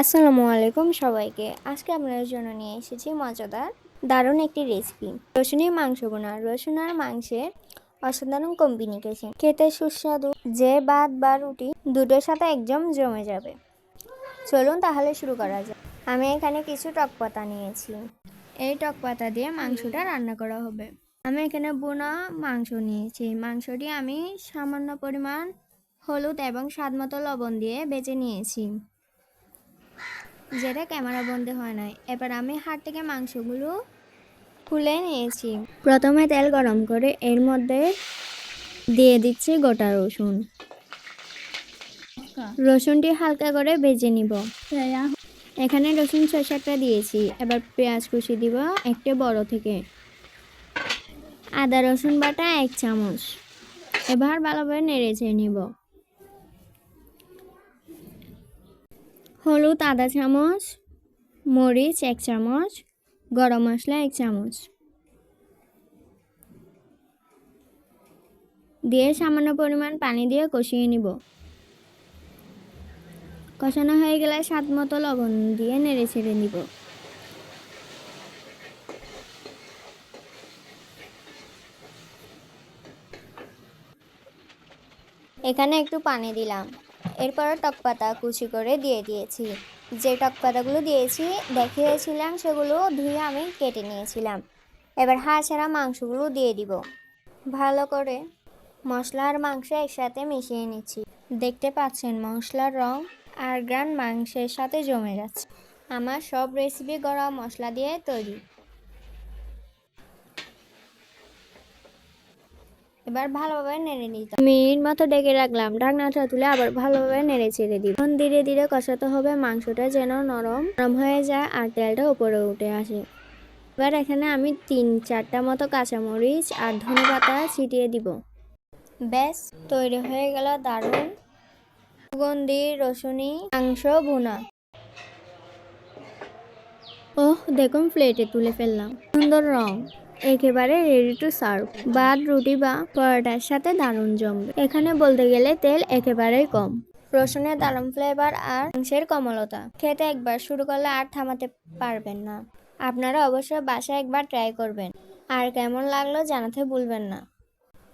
আসসালামু আলাইকুম সবাইকে। আজকে আপনাদের জন্য নিয়ে এসেছি মজাদার, দারুণ একটি রেসিপি রসুনের মাংস বোনা। রসুন আর মাংসের অসাধারণ কম্বিনিকেশন খেতে সুস্বাদু, যে ভাত বা রুটি দুটোর সাথে একদম জমে যাবে। চলুন তাহলে শুরু করা যাক। আমি এখানে কিছু টক পাতা নিয়েছি। এই টক পাতা দিয়ে মাংসটা রান্না করা হবে। আমি এখানে বোনা মাংস নিয়েছি। মাংসটি আমি সামান্য পরিমাণ হলুদ এবং স্বাদ মতো লবণ দিয়ে বেজে নিয়েছি। যেটা ক্যামেরা বন্ধ হয় নাই। এবার আমি হাট থেকে মাংসগুলো খুলে নিয়েছি। প্রথমে তেল গরম করে এর মধ্যে দিয়ে দিচ্ছি গোটা রসুন। রসুনটি হালকা করে ভেজে নিব। এখানে রসুন ছয় সাতটা দিয়েছি। এবার পেঁয়াজ কুচি দিব একটা বড় থেকে। আদা রসুন বাটা এক চামচ। এবার ভালোভাবে নেড়েছে নিব। হলুদ আধা চামচ, মরিচ এক চামচ, গরম মশলা এক চামচ। দিয়ে সামান্য পরিমাণ পানি দিয়ে কষিয়ে নিব। কষানো হয়ে গেলে স্বাদ মতো লবণ দিয়ে নেড়ে ছেড়ে নিব। এখানে একটু পানি দিলাম। এরপর টক পাতা কুচি করে দিয়ে দিয়েছি। যে টক পাতাগুলো দিয়েছি, দেখিয়েছিলাম সেগুলো ধুয়ে আমি কেটে নিয়েছিলাম। এবার হাড় ছাড়া মাংসগুলো দিয়ে দিব। ভালো করে মশলা আর মাংস একসাথে মিশিয়ে নিচ্ছি। দেখতে পাচ্ছেন মশলার রং আর গ্রান মাংসের সাথে জমে যাচ্ছে। আমার সব রেসিপি গরম মশলা দিয়ে তৈরি। এবার ভালোভাবে নেড়ে নিতে মিনিট মতো ডেকে রাখলাম ঢাকনাটা তুলে আবার ভালোভাবে নেড়ে ছেড়ে দিব এখন ধীরে ধীরে কষাতে হবে মাংসটা যেন নরম নরম হয়ে যায় আর তেলটা উপরে উঠে আসে। এবার এখানে আমি তিন চারটা মতো কাঁচামরিচ আর ধনে পাতা ছিটিয়ে দিব। ব্যাস, তৈরি হয়ে গেল দারুণ সুগন্ধি রসুনি মাংস ভুনা। ওহ, দেখুন প্লেটে তুলে ফেললাম। সুন্দর রং। একেবারে রেডি টু সার্ভ ভাত, রুটি বা পরোটার সাথে দারুণ জমবে। এখানে বলতে গেলে তেল একেবারেই কম। রসুনের দারুণ ফ্লেভার আর মাংসের কমলতা। খেতে একবার শুরু করলে আর থামাতে পারবেন না। আপনারা অবশ্যই বাসায় একবার ট্রাই করবেন। আর কেমন লাগল জানাতে ভুলবেন না।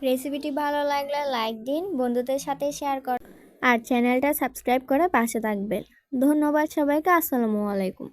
রেসিপিটি ভালো লাগলে লাইক দিন, বন্ধুদের সাথে শেয়ার কর আর চ্যানেলটা সাবস্ক্রাইব করে পাশে থাকবেন। ধন্যবাদ সবাইকে, আসসালামু আলাইকুম।